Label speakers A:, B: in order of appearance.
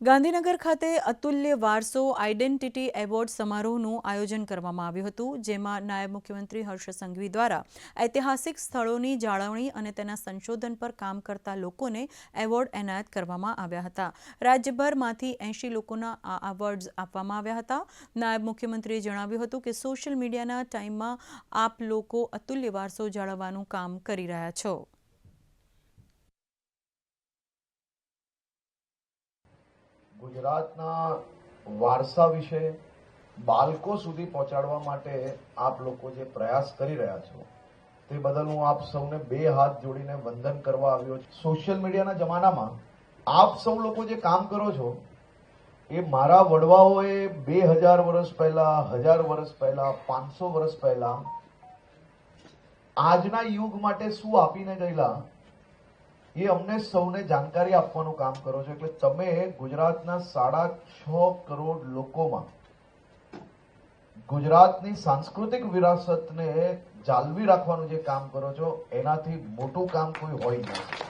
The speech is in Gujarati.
A: ગાંધીનગર ખાતે અતુલ્ય વારસો આઇડેન્ટિટી એવોર્ડ સમારોહનું આયોજન કરવામાં આવ્યું હતું, જેમાં નાયબ મુખ્યમંત્રી હર્ષ સંઘવી દ્વારા ઐતિહાસિક સ્થળોની જાળવણી અને તેના સંશોધન પર કામ કરતા લોકોને એવોર્ડ એનાયત કરવામાં આવ્યા હતા. રાજ્યભરમાંથી એંશી લોકોના આ એવોર્ડ્સ આપવામાં આવ્યા હતા. નાયબ મુખ્યમંત્રીએ જણાવ્યું હતું કે સોશિયલ મીડિયાના ટાઈમમાં આપ લોકો અતુલ્ય વારસો જાળવવાનું કામ કરી રહ્યા છો.
B: ગુજરાતના વારસા વિશે બાળકો સુધી પહોંચાડવા માટે આપ લોકો જે પ્રયાસ કરી રહ્યા છો, તે બદલ હું આપ સૌને બે હાથ જોડીને વંદન કરવા આવ્યો છું. સોશિયલ મીડિયાના જમાનામાં આપ સૌ લોકો જે કામ કરો છો, એ મારા વડવાઓએ બે હજાર વર્ષ પહેલા, હજાર વર્ષ પહેલા, પાંચસો વર્ષ પહેલા આજના યુગ માટે શું આપીને ગયેલા એ અમને સૌને જાણકારી આપવાનું કામ કરો છો. એટલે તમે ગુજરાતના સાડા છ કરોડ લોકોમાં ગુજરાતની સાંસ્કૃતિક વિરાસતને જાળવી રાખવાનું જે કામ કરો છો, એનાથી મોટું કામ કોઈ હોય નથી.